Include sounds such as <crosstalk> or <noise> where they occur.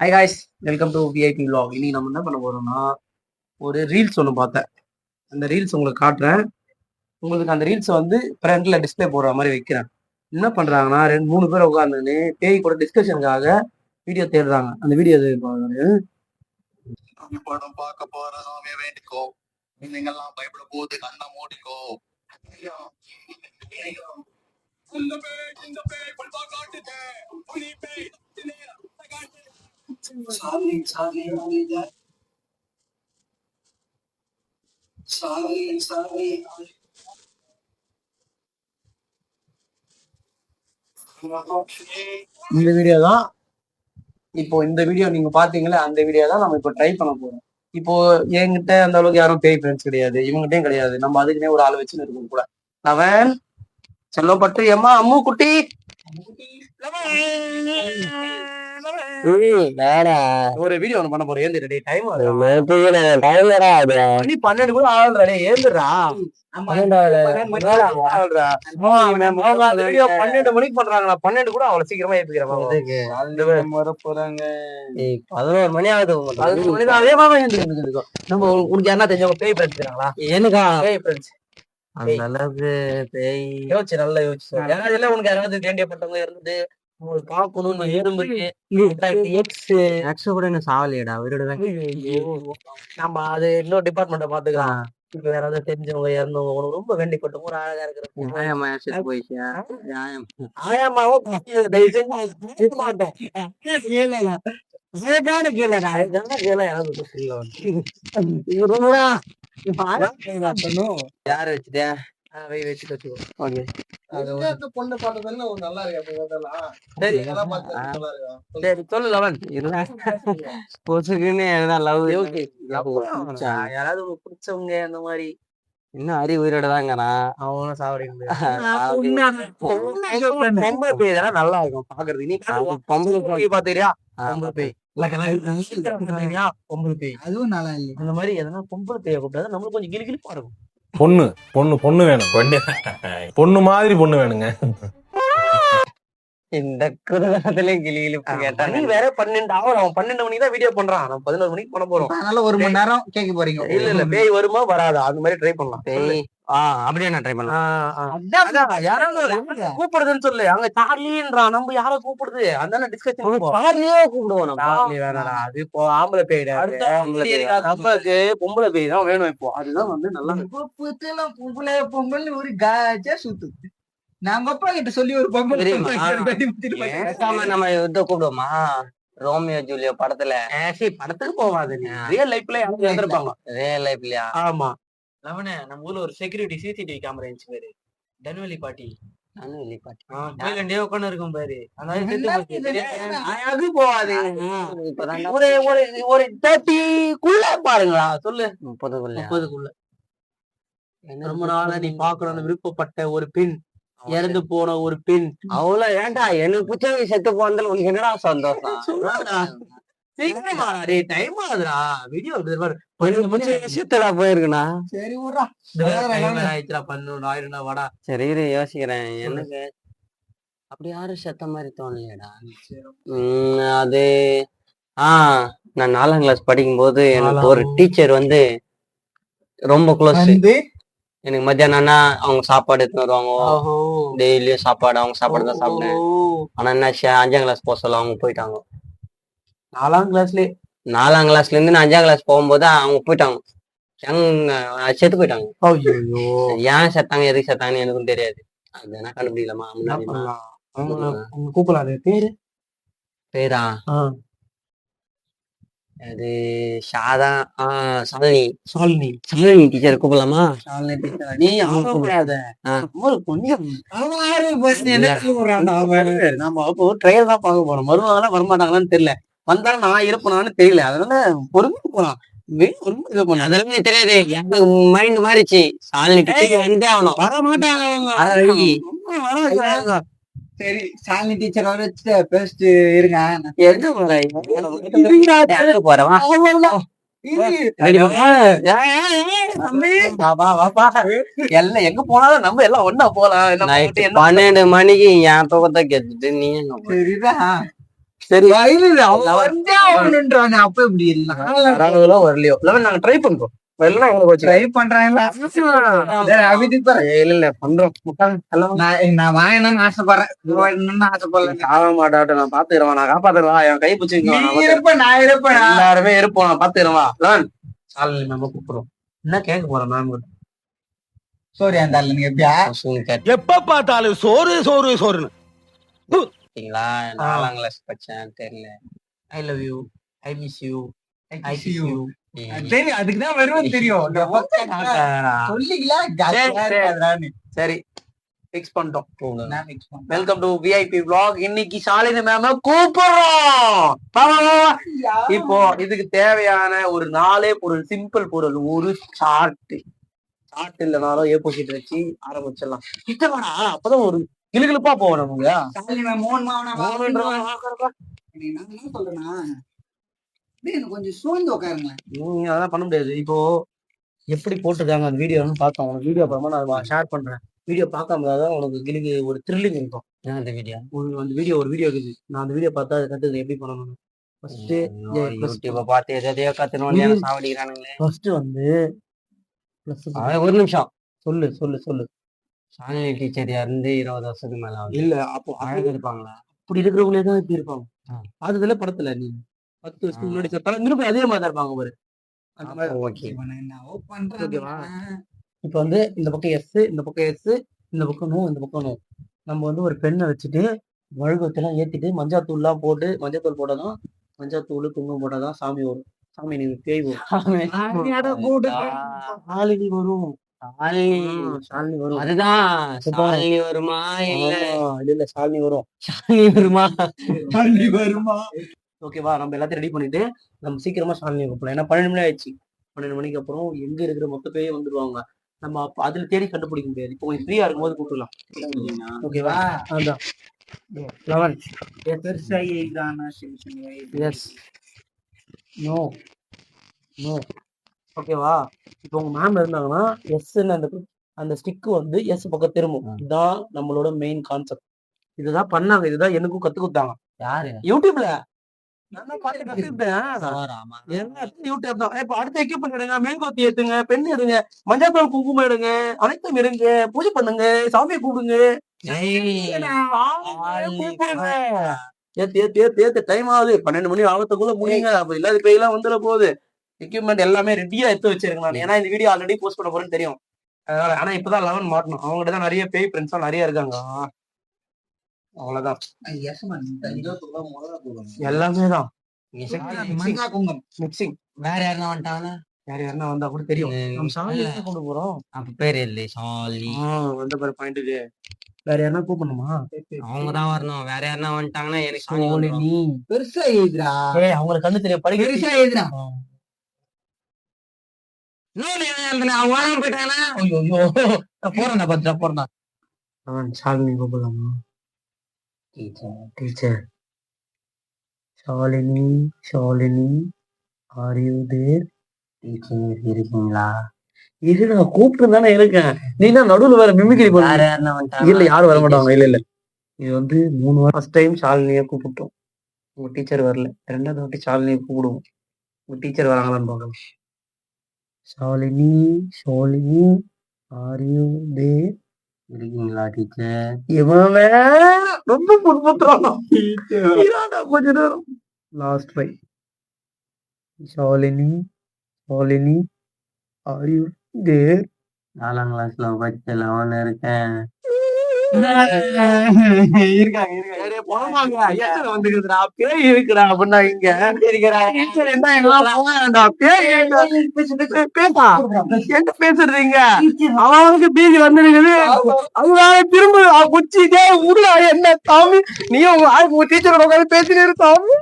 Hi guys welcome to VIP vlog இன்னைக்கு நம்ம என்ன பண்ண போறோம்னா ஒரு ரீல்ஸ் ஒன்று பார்த்தேன். அந்த ரீல்ஸ் உங்களுக்கு காட்டுறேன். உங்களுக்கு அந்த ரீல்ஸை வந்து ஃப்ரண்ட்ல டிஸ்ப்ளே போடுற மாதிரி வைக்கிறேன். என்ன பண்றாங்கன்னா ரெண்டு மூணு பேர் உட்காந்துன்னு பேய் கூட டிஸ்கஷனுக்காக வீடியோ தேடுறாங்க. அந்த வீடியோ படம் பார்க்க போற சாமிய வேண்டிக்கோ. நீங்கெல்லாம் பயப்பட போது கண்ணை மூடிக்கோ. இந்த பேய், இந்த பேய் காட்டுதே. புலி பேய், காட்டு. சாமி, சாமி, அமைதியா. சாமி, சாமி. இந்த வீடியோ தான் இப்போ இந்த வீடியோ நீங்க பாத்தீங்களா அந்த வீடியோ தான் நம்ம இப்போ ட்ரை பண்ண போறோம். இப்போ என்கிட்ட அந்த அளவுக்கு யாரும் பேய் ஃப்ரெண்ட்ஸ் கிடையாது இவங்ககிட்டயும் கிடையாது. நம்ம அதுக்குன்னே ஒரு ஆள் வச்சுன்னு இருக்கோம் கூட. அவன் செல்லப்பட்டு எம்மா அம்மு குட்டி. ஒரு வீடியோ ஒன்று பண்ண போறோம் ஏந்திரடி டைம் மணி பன்னெண்டு கூட ஆகுதுடா டேய் ஏந்திரா வீடியோ பன்னெண்டு மணிக்கு பண்றாங்களா பன்னெண்டு கூட அவ்வளவு சீக்கிரமா ஏத்துக்கிறேன் பதினோரு மணி ஆகுது பதினஞ்சு மணி தான். அதே மாதிரி எழுந்துக்கிட்டு இருக்கோம். நம்ம உனக்கு- யாரா தெரிஞ்சவங்க பேய் எனக்கா பேய் ஃப்ரெண்ட்ஸ் அந்த அளவுக்கு பேய். யோசிச்சு நல்லா யோசிச்சு. யாராவது உனக்கு யாராவது வேண்டியப்பட்டவங்க இருந்து உங்களுக்கு பார்க்கணும்னு எறும்பு எக்ஸ் ஆக்சுவலா கூட என்ன சாவலியடா? நம்ம அது இன்னொரு டிபார்ட்மெண்ட்டை பாத்துக்கலாம் இப்ப யாராவது தெரிஞ்சவங்க இறந்தவங்க உனக்கு ரொம்ப வேண்டிப்பட்டவங்க ஒரு அழகா இருக்கிற நியாயமா செத்து போயிடுச்சியா நியாயம். ஆயாமாவும் தயவு செஞ்சு மாட்டேன். கேளுங்க? அதுக்கான கேளுடா இதெல்லாம் கேள. யாராவது சொல்ல யாரு வச்சுட்டியா வை வச்சுட்டு வச்சுக்கோ. ஓகே. பொண்ணு பார்த்ததுல ஒரு நல்லா இருக்கு அப்ப பார்த்தலாம் சரி. அதெல்லாம் பார்த்தா நல்லா இருக்கும் சரி சொல்லு லவன். பொசுக்குன்னு லவ் ஓகே. யாராவது பிடிச்சவங்க அந்த மாதிரி. இன்னும் அரி உயிரோட தாங்கண்ணா அவங்களும் சாவறீங்க சாவடி. பொம்பளை பேய் நல்லா இருக்கும் பாக்குறது நீ பொம்பளை பேய் பாத்துறியா ஆ. பொம்பளை பேய்? பொம்பளை பேய். அதுவும் நல்லா இல்லை அந்த மாதிரி எதனா பொம்பளை பேயை கூப்பிட்டா நம்மளுக்கு கொஞ்சம் கிளி கிளிப்பா இருக்கும். பொண்ணு பொண்ணு பொண்ணு வேணும். பொண்ணு. பொண்ணு மாதிரி பொண்ணு வேணுங்க. இந்த குதகத்துலயும் கிளி கிளிப்பு கேட்டா மணி வேற பன்னெண்டு ஆகும். அவன் பன்னெண்டு மணிக்கு தான் வீடியோ பண்றான். நம்ம பதினோரு மணிக்கு பண்ண போறோம். அதனால ஒரு மணி நேரம் கேட்க போறீங்க. இல்ல இல்ல. பேய் வருமா வராதா? அந்த மாதிரி ட்ரை பண்ணலாம். பேய். அப்படியே நான் ட்ரை பண்ணலாம். யாராவது கூப்பிடுதுன்னு சொல்லு. அங்க சார்லின்றான் நம்ம யாரோ கூப்பிடுது. அதனால டிஸ்கஷன் சாரியே கூப்பிடுவோம் நம்ம. சார்லி வேணாடா. அது இப்போ ஆம்பளை பேய். நம்மளுக்கு பொம்பளை பேய் தான் வேணும் இப்போ. அதுதான் வந்து நல்லா பொம்பளை பொம்பளை ஒரு காஜா சுத்து நாங்க அப்பா கிட்ட சொல்லி ஒரு பொம்பளை நம்ம இதை கூப்பிடுவோமா? ரோமியோ ஜூலியோ படத்துல. படத்துக்கு போவாது ரியல் லைஃப்ல யாரும் இருந்திருப்பாங்க ரியல் லைஃப்லயா ஆமா. லவனே நம்ம ஊர்ல ஒரு செக்யூரிட்டி சிசிடிவி கேமரா இருந்துச்சு பாரு. தன்வெளி பாட்டி. இல்லை பாட்டி. கோயிலண்டே உட்காந்து இருக்கும் பாரு. அதனால செத்து என்ன போச்சு. இது? அது போவாது ஒரு ஒரு ஒரு தேர்ட்டிக்குள்ள பாருங்களா? சொல்லு. முப்பதுக்குள்ள. முப்பதுக்குள்ள. ரொம்ப நாளா நீ பாக்கணும்னு விருப்பப்பட்ட ஒரு பெண் இறந்து போன ஒரு பெண். அவ்வளவு ஏன்டா? எனக்கு பிடிச்சவங்க செத்து போனதுல உனக்கு என்னடா சந்தோஷம். சீக்கிரமா டைம் ஆகுதுடா. வீடியோ விஷயத்தடா போயிருக்குண்ணா. சரி விட்றா. ஆயிடுச்சுடா பன்னெண்டு ஆயிரம்டா வாடா. சரி இரு யோசிக்கிறேன். எனக்கு அப்படி யாரும் செத்த மாதிரி தோணலையடா. உம் அது ஆ நான் நாலாம் கிளாஸ் படிக்கும்போது எனக்கு ஒரு. டீச்சர் வந்து ரொம்ப க்ளோஸ் வந்து? எனக்கு மத்தியானம்னா அவங்க சாப்பாடு எடுத்துன்னு வருவாங்க. ஓஹோ. டெய்லியும் சாப்பாடு அவங்க சாப்பாடு தான் சாப்பிடுவேன். ஆனா என்ன அஞ்சாம் கிளாஸ் போக சொல்ல அவங்க போயிட்டாங்க. நாலாம் கிளாஸ்லயே நாலாம் கிளாஸ்ல இருந்து நான் அஞ்சாம் கிளாஸ் போகும்போது அவங்க போயிட்டாங்க. செத்து போயிட்டாங்க. ஏன் செத்தாங்க எதுக்கு செத்தாங்கன்னு எனக்கும் தெரியாது. அது என்ன கண்டுபிடிக்கலாமா முன்னாடி கூப்பிடலாம். பேரு? பேரா? அது சாலினி சாலினி சாலினி டீச்சர் கூப்பிடலாமா? சாலினி டீச்சர் நீ கூப்பிடாத? நம்ம அப்போ ட்ரையல் தான் பார்க்க போறோம். வருவாங்களா வரமாட்டாங்களான்னு தெரியல. வந்தாலும் நான் இருப்பேனான்னு தெரியல. அதனால பொறுமையா போலாம். அதெல்லாம் தெரியாது. எனக்கு மைண்ட் மாறிச்சு சாலினி டீச்சர் வந்தே ஆகணும். வர மாட்டாங்க. சரி சாலினி டீச்சர் வர வச்சுட்டு பேசிட்டு இருங்க. எங்க போற? எங்க போறவா? போனாலும் நம்ம எல்லாம் ஒண்ணா போலாம். பன்னெண்டு மணிக்கு என் பக்கத்தை கேட்டுட்டு நீ எங்க சரி. அப்ப இப்படி இல்ல. வரலையோ? லெவன் நாங்க ட்ரை பண்றோம். வரலாம் எங்களுக்கு வச்சு ட்ரை பண்றாங்களா? இல்ல இல்ல பண்றோம். நான் நான் வாங்கணும்னு ஆசைப்படுறேன். ஆசைப்படல. ஆக மாட்டாட்டும் நான் பாத்துக்கிறேன் நான் காப்பாத்துறவா என் கை நீ பிடிச்சிருக்கேன் இருப்ப நான் இருப்பேன் எல்லாருமே இருப்போம் நான் பாத்துக்கிறவா லெவன் சாலி மேம் கூப்பிடுறோம். என்ன கேட்க போறேன் மேம் அந்த எப்படியா எப்ப பார்த்தாலும் சோறு சோறு சோறுன்னு. கேட்டீங்களா நாலாம் கிளாஸ் படிச்சேன் தெரியல. I love you I miss you I see you. ம். தெரியும் அதுக்குதான் வருவேன் தெரியும். சரி ஃபிக்ஸ் பண்ணிட்டோம். Welcome to VIP vlog. இன்னைக்கு சாலினி மேம கூப்பிடுறோம். இப்போ இதுக்கு தேவையான ஒரு நாலே பொருள் சிம்பிள் பொருள் ஒரு சார்ட் சார்ட் இல்லைனாலும் ஏ போசிட்டு வச்சு ஆரம்பிச்சிடலாம். கிட்டவாடா அப்பதான் ஒரு கிளுகிளுப்பா போவோம் நமக்கு கொஞ்சம் சூழ்ந்து நீங்க அதெல்லாம் பண்ண முடியாது. இப்போ எப்படி போட்டிருக்காங்க அந்த வீடியோன்னு பார்த்தோம். உனக்கு வீடியோ அப்புறமா நான் ஷேர் பண்றேன். வீடியோ பார்க்காம தான் உனக்கு கிளுக்கு ஒரு த்ரில்லிங் இருக்கும் என்ன இந்த வீடியோ ஒரு அந்த வீடியோ ஒரு வீடியோ இருக்குது. நான் அந்த வீடியோ பார்த்தா அதை கத்துது எப்படி பண்ணணும்? ஃபர்ஸ்ட் யூடியூப பார்த்து எதை எதையோ கத்துனோன்னு சாவடிக்கிறானுங்களே. ஃபர்ஸ்ட் வந்து ஒரு நிமிஷம். சொல்லு சொல்லு சொல்லு. சாலினி டீச்சர் இருந்து இருபது வருஷத்துக்கு மேல ஆகுது. இல்ல அப்போ அழகு இருப்பாங்களா அப்படி இருக்கிறவங்களே தான் இப்படி இருப்பாங்க. அதுல படத்துல நீ பத்து வருஷத்துக்கு முன்னாடி சொல்ல திருப்பி அதே மாதிரி இருப்பாங்க பாரு? இப்ப வந்து இந்த பக்கம் எஸ் இந்த பக்கம் எஸ் இந்த பக்கம் நோ இந்த பக்கம் நோ. நம்ம வந்து ஒரு பெண்ணை வச்சுட்டு வழுகத்தெல்லாம் ஏத்திட்டு மஞ்சாத்தூள்லாம் போட்டு மஞ்சத்தூள் போட்டாதான் மஞ்சாத்தூள் குங்குமம் போட்டாதான் சாமி வரும். சாமி நீங்க பேய் வரும். வரும். சாலினி வரும். அதுதான் வருமா இல்ல இல்ல சாலினி வரும். சாலினி வருமா? வருமா? ஓகேவா நம்ம எல்லாத்தையும் ரெடி பண்ணிட்டு நம்ம சீக்கிரமா ஷாலினி கூப்பிடலாம் ஏன்னா பன்னெண்டு மணி ஆயிடுச்சு. பன்னெண்டு மணிக்கு அப்புறம் எங்க இருக்கிற மொத்த பேயே வந்துருவாங்க. நம்ம அதுல தேடி கண்டுபிடிக்க முடியாது. இப்போ கொஞ்சம் ஃப்ரீயா இருக்கும்போது கூப்பிடலாம். ஓகேவா அதான். லெவன் எஸ் நோ நோ ஓகேவா இப்போ உங்க மேம் இருந்தாங்கன்னா எஸ்ன்னு அந்த அந்த ஸ்டிக்கு வந்து எஸ் பக்கம் திரும்பும். இதுதான் நம்மளோட மெயின் கான்செப்ட் இதுதான் பண்ணாங்க. இதுதான் எனக்கும் கத்து கொடுத்தாங்க. யாரு? யூடியூப்ல? பெண் எடுங்க. மஞ்சள் குங்குமம் எடுங்க. அனைத்தும் எடுங்க பூஜை பண்ணுங்க. சாமியை கூப்பிடுங்க டைம் ஆகுது. பன்னெண்டு மணி ஆகத்துக்குள்ள முடியுங்க. அப்ப இல்லாத பேயெல்லாம் வந்துட போகுது. எக்யூப்மெண்ட் எல்லாமே ரெடியா எடுத்து வச்சிருக்கேன் நான் ஏன்னா இந்த வீடியோ ஆல்ரெடி போஸ்ட் பண்ண போறேன்னு தெரியும். அதனால ஆனா இப்பதான் லெவன் மாட்டணும் அவங்ககிட்ட தான் நிறைய பேய் ஃப்ரெண்ட்ஸ் நிறைய இருக்காங்க. அவ்வளவுதான். எல்லாமே தான். மிக்சிங் வேற யாருன்னா வந்துட்டாங்கன்னா யார் யாருன்னா வந்தா கூட தெரியும். நம்ம சாமி இல்ல. தான் கொண்டு போறோம்? அப்ப பேர் இல்லை சாலி வந்த பாரு பாயிண்ட்டுக்கு வேற யாருன்னா கூப்பிடணுமா? அவங்க தான் வரணும். வேற யாருன்னா வந்துட்டாங்கன்னா எனக்கு பெருசா எழுதுறா அவங்களுக்கு கண்ணு தெரியும். படிக்க பெருசா எழுதுறா போயிட்டாங்கன்னா ஐயோ போறேன்டா பத்திரா போறேன்டா Shalini கூப்பிடலாமா? Teacher Shalini Shalini are you there teacher இருக்கீங்களா? இரு நான் கூப்பிட்டு தானே இருக்கேன். நீ தான் நடுவுல வேற மிமிக்ரி பண்ண. இல்ல யாரும் வர மாட்டாங்க. இல்ல இல்ல. இது வந்து மூணு வாரம் ஃபர்ஸ்ட் டைம் ஷாலினியை கூப்பிட்டோம். உங்க டீச்சர் வரல. ரெண்டாவது வாட்டி ஷாலினியை கூப்பிடுவோம். உங்க டீச்சர் வராங்களான்னு பார்க்கலாம். Shalini Shalini are you there இருக்கீங்களா டீச்சர்? இவன் ரொம்ப புண்பத்துறான் கொஞ்ச நேரம். Last try Shalini Shalini are you there நாலாம் கிளாஸ்ல படிச்ச லெவன் இருக்கேன். <laughs> இருக்காங்க இருக்காங்க. வந்துக்குதுடா பேய் இருக்குடா அப்படின்னா இங்க? பேசா என்ன பேசுறீங்க அவனுக்கு பீதி வந்துருக்குது. அதனால திரும்ப குச்சிட்டே உள்ள என்ன சாமி? நீ உங்க டீச்சரோட உட்காந்து பேசினே சாமி.